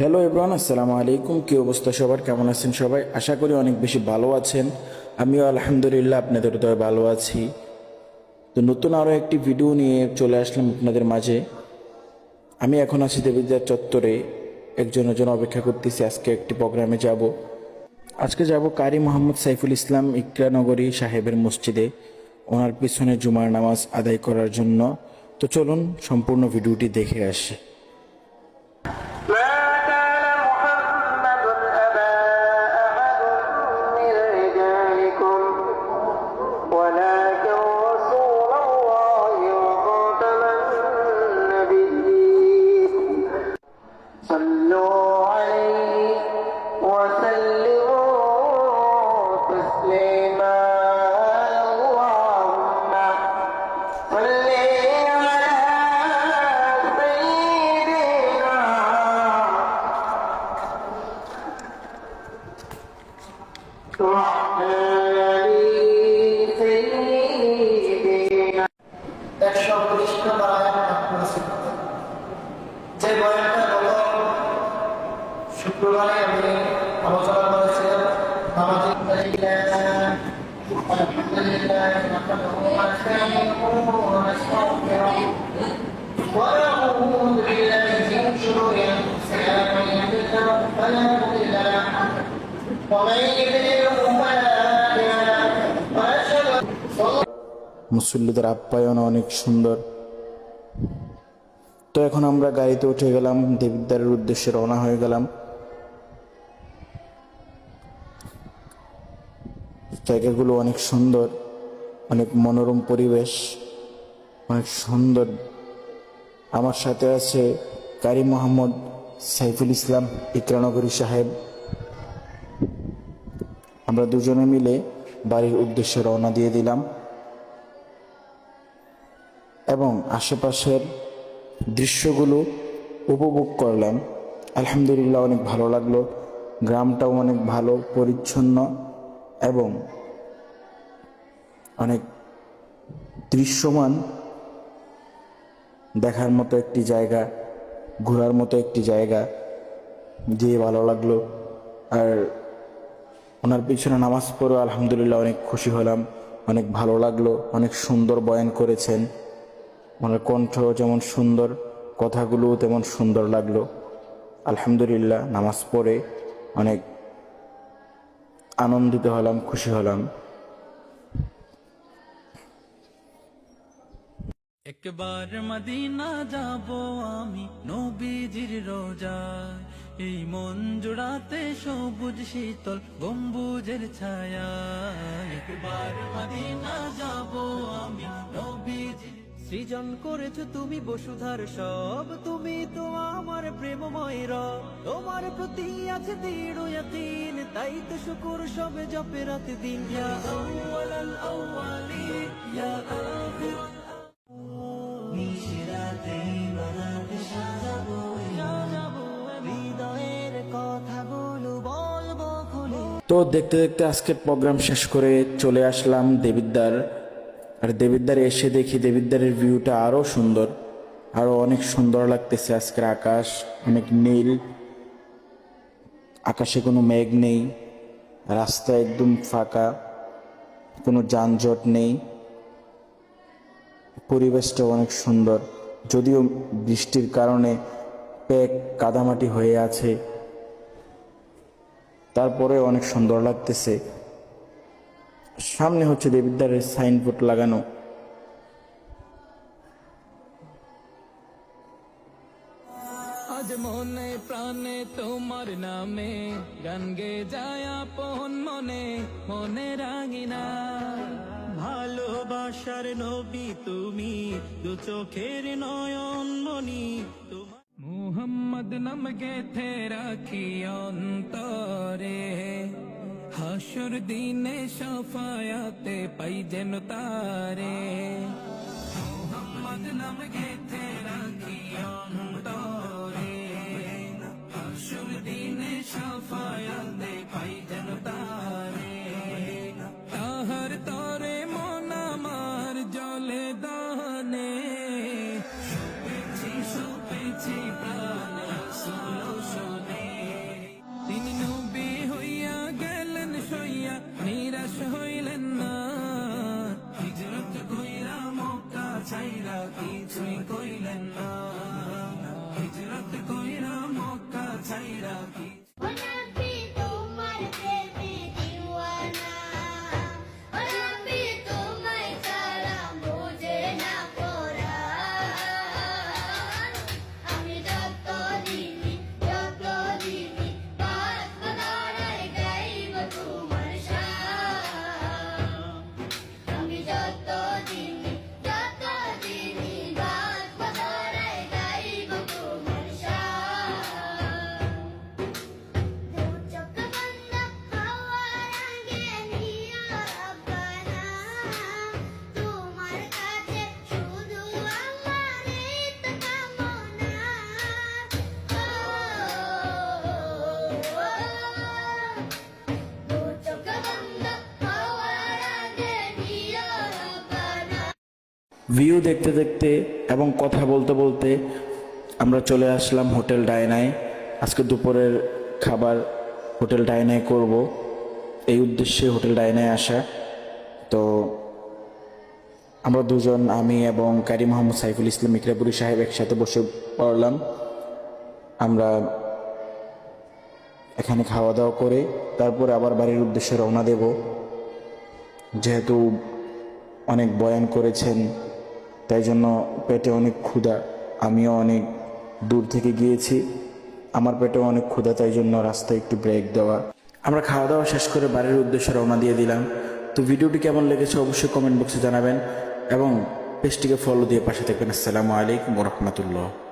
Hello এব্রান আসসালামু আলাইকুম কী অবস্থা সবার? কেমন আছেন সবাই? আশা করি অনেক বেশি ভালো আছেন। আমিও আলহামদুলিল্লাহ আপনাদের তো ভালো আছি। তো নতুন আরও একটি ভিডিও নিয়ে চলে আসলাম আপনাদের মাঝে। আমি এখন আছি দেবীদার চত্বরে। একজনের জন্য অপেক্ষা করতেছি, আজকে একটি প্রোগ্রামে যাব। আজকে যাব কারি মোহাম্মদ সাইফুল ইসলাম ইকরানগরী সাহেবের মসজিদে। ওনার পিছনে জুমার নামাজ আদায় করার জন্য। তো চলুন সম্পূর্ণ ভিডিওটি দেখে আসি। যে বয়ানটা গত শুক্রবারে আমি আলোচনা করেছিলাম আমাদের আলহামদুলিল্লাহ نحمده ونستعينه ونستغفره ونعوذ بالله من شرور انفسنا من يهده الله فلا مضل له ومن يضلله فلا মুসল্লিদের আপ্যায়ন অনেক সুন্দর। তো এখন আমরা গাড়িতে উঠে গেলাম দেবিদ্বারের উদ্দেশ্যে রওনা হয়ে গেলাম। জায়গাগুলো অনেক সুন্দর, অনেক মনোরম পরিবেশ, অনেক সুন্দর। আমার সাথে আছে কারি মোহাম্মদ সাইফুল ইসলাম ইকরানগরী সাহেব। আমরা দুজনে মিলে বাড়ির উদ্দেশ্যে রওনা দিয়ে দিলাম। এবং আশেপাশের দৃশ্যগুলো উপভোগ করলাম। আলহামদুলিল্লাহ অনেক ভালো লাগল। গ্রামটাও অনেক ভালো, পরিচ্ছন্ন এবং অনেক দৃশ্যমান। দেখার মতো একটি জায়গা, ঘোরার মতো একটি জায়গা দিয়ে ভালো লাগল। আর ওনার পিছনে নামাজ পড়ে আলহামদুলিল্লাহ অনেক খুশি হলাম, অনেক ভালো লাগল, অনেক সুন্দর বয়ান করেছেন। ওনার কণ্ঠ যেমন সুন্দর কথাগুলো তেমন সুন্দর লাগল। আলহামদুলিল্লাহ, নামাজ পড়ে অনেক আনন্দিত হলাম, খুশি হলাম। একবার মদিনা যাব আমি নবীজির রোজায়। এই মন জোড়াতে সবুজ শীতল গম্বুজের ছায়া একবার মদিনা যাব আমি নবীজির সৃজন করেছ তুমি বসুধার সব তুমি তো আমার প্রেমময় রব। তোমার প্রতি আছে দৃঢ় ইয়াকিন তাই তো শুকুর সবে জপে রাত দিন। ইয়া আউয়ালাল আউয়ালিন ইয়া আখিরাল হৃদয়ের কথাগুলো বলব খুলে। তো দেখতে দেখতে আজকের প্রোগ্রাম শেষ করে চলে আসলাম দেবিদ্বার। আর দেবিদ্বারে এসে দেখি দেবিদ্বারের ভিউটা আরও সুন্দর আরও অনেক সুন্দর লাগতেছে আজকের আকাশ, অনেক নীল, আকাশে কোনো মেঘ নেই, রাস্তা একদম ফাঁকা, কোনো যানজট নেই, পরিবেশটা অনেক সুন্দর। যদিও বৃষ্টির কারণে প্যাক কাদামাটি হয়ে আছে, তারপরে অনেক সুন্দর লাগতেছে। সামনে হচ্ছে দেবিদ্বারের সাইনবোর্ড লাগানো। আজ প্রাণে তোমার নামে, গান গে যায় আপন মনে মনে রাঙিনা। ভালোবাসার নবী তুমি, দু চোখের নয়ন মনি মুহাম্মদ নাম গেথে রাখি অন্তরে। হাসর দিনে সফায়াতে পাই যেন তারে। মোহাম্মদ নাম গেথে রাখি অন্তরে হাসর দিনে সফায়াতে কইরা মক্কা ছাইরা কি ভিউ দেখতে দেখতে এবং কথা বলতে বলতে আমরা চলে আসলাম হোটেল ডায়নায় আজকে দুপুরের খাবার হোটেল ডায়নায় করব। এই উদ্দেশ্যে হোটেল ডায়নায় আসা। তো আমরা দুজন, আমি এবং কারি মোহাম্মদ সাইফুল ইসলাম ইকরাপুরি সাহেব একসাথে বসে পড়লাম। আমরা এখানে খাওয়া দাওয়া করে তারপরে আবার বাড়ির উদ্দেশ্যে রওনা দেব। যেহেতু অনেক বয়ান করেছেন তাই জন্য পেটে অনেক ক্ষুধা। আমিও অনেক দূর থেকে গিয়েছি। আমার পেটেও অনেক ক্ষুধা, তাই জন্য রাস্তায় একটু ব্রেক দেওয়া। আমরা খাওয়া দাওয়া শেষ করে বাড়ির উদ্দেশ্যে রওনা দিয়ে দিলাম। তো ভিডিওটি কেমন লেগেছে অবশ্যই কমেন্ট বক্সে জানাবেন এবং পেজটিকে ফলো দিয়ে পাশে থাকবেন। আসসালামু আলাইকুম রহমতুল্লাহ।